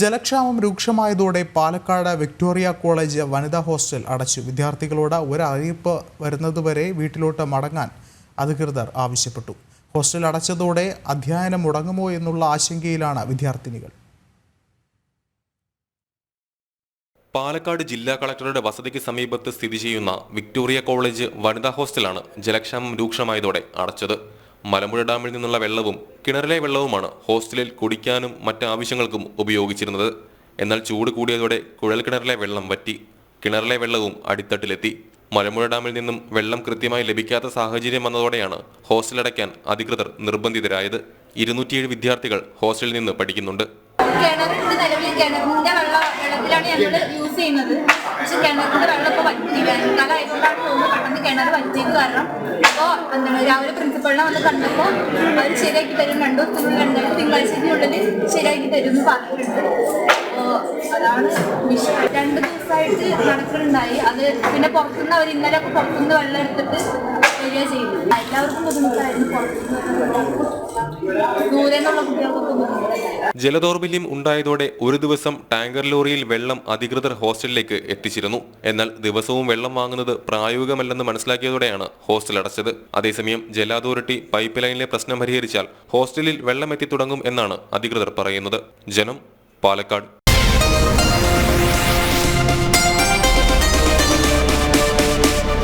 ജലക്ഷാമം രൂക്ഷമായതോടെ Palakkad Victoria college വനിതാ ഹോസ്റ്റൽ അടച്ചു വിദ്യാർത്ഥികളോട് ഒരറിയിപ്പ് വരുന്നതുവരെ വീട്ടിലോട്ട് മടങ്ങാൻ അധികൃതർ ആവശ്യപ്പെട്ടു. ഹോസ്റ്റൽ അടച്ചതോടെ അധ്യയനം മുടങ്ങുമോ എന്നുള്ള ആശങ്കയിലാണ് വിദ്യാർത്ഥിനികൾ. പാലക്കാട് ജില്ലാ കളക്ടറുടെ വസതിക്ക് സമീപത്ത് സ്ഥിതി ചെയ്യുന്ന വിക്ടോറിയ കോളേജ് വനിതാ ഹോസ്റ്റലാണ് ജലക്ഷാമം രൂക്ഷമായതോടെ അടച്ചത്. മലമ്പുഴ ഡാമിൽ നിന്നുള്ള വെള്ളവും കിണറിലെ വെള്ളവുമാണ് ഹോസ്റ്റലിൽ കുടിക്കാനും മറ്റ് ആവശ്യങ്ങൾക്കും ഉപയോഗിച്ചിരുന്നത്. എന്നാൽ ചൂട് കൂടിയതോടെ കുഴൽ കിണറിലെ വെള്ളം വറ്റി. കിണറിലെ വെള്ളവും അടിത്തട്ടിലെത്തി. മലമ്പുഴ ഡാമിൽ നിന്നും വെള്ളം കൃത്യമായി ലഭിക്കാത്ത സാഹചര്യം വന്നതോടെയാണ് ഹോസ്റ്റൽ അടയ്ക്കാൻ അധികൃതർ നിർബന്ധിതരായത്. ഇരുന്നൂറ്റിയേഴ് വിദ്യാർത്ഥികൾ ഹോസ്റ്റലിൽ നിന്ന് പഠിക്കുന്നുണ്ട്. കിണറുണ്ട് വെള്ളം ഞങ്ങൾ യൂസ് ചെയ്യുന്നത്. പക്ഷെ കിണറിന്റെ വെള്ളം ഇപ്പൊ തോന്നുന്നത് എന്താണ് രാവിലെ പ്രിൻസിപ്പളിനെ വന്ന് കണ്ടപ്പോൾ അവർ ശരിയാക്കി തരും രണ്ടു ദിവസത്തിനുള്ളിൽ എന്തായാലും തിങ്കളാഴ്ചയ്ക്കുള്ളിൽ ശരിയാക്കി തരും എന്ന് പറഞ്ഞിട്ടുണ്ട് അതാണ് വിഷയം. രണ്ട് ദിവസമായിട്ട് നടക്കുന്നുണ്ടായി അത് പിന്നെ പുറത്തുനിന്ന് അവർ ഇന്നലെ ഒക്കെ പുറത്തുനിന്ന് വെള്ളം എടുത്തിട്ട് വരിക ചെയ്തു എല്ലാവർക്കും ബുദ്ധിമുട്ടായിരുന്നു പുറത്തുനിന്ന് ജലദൗർബല്യം ഉണ്ടായതോടെ ഒരു ദിവസം ടാങ്കർ ലോറിയിൽ വെള്ളം അധികൃതർ ഹോസ്റ്റലിലേക്ക് എത്തിച്ചിരുന്നു. എന്നാൽ ദിവസവും വെള്ളം വാങ്ങുന്നത് പ്രായോഗികമല്ലെന്ന് മനസ്സിലാക്കിയതോടെയാണ് ഹോസ്റ്റൽ അടച്ചത്. അതേസമയം ജല അതോറിറ്റി പൈപ്പ് ലൈനിലെ പ്രശ്നം പരിഹരിച്ചാൽ ഹോസ്റ്റലിൽ വെള്ളം എത്തിത്തുടങ്ങും എന്നാണ് അധികൃതർ പറയുന്നത്. ജനം പാലക്കാട്.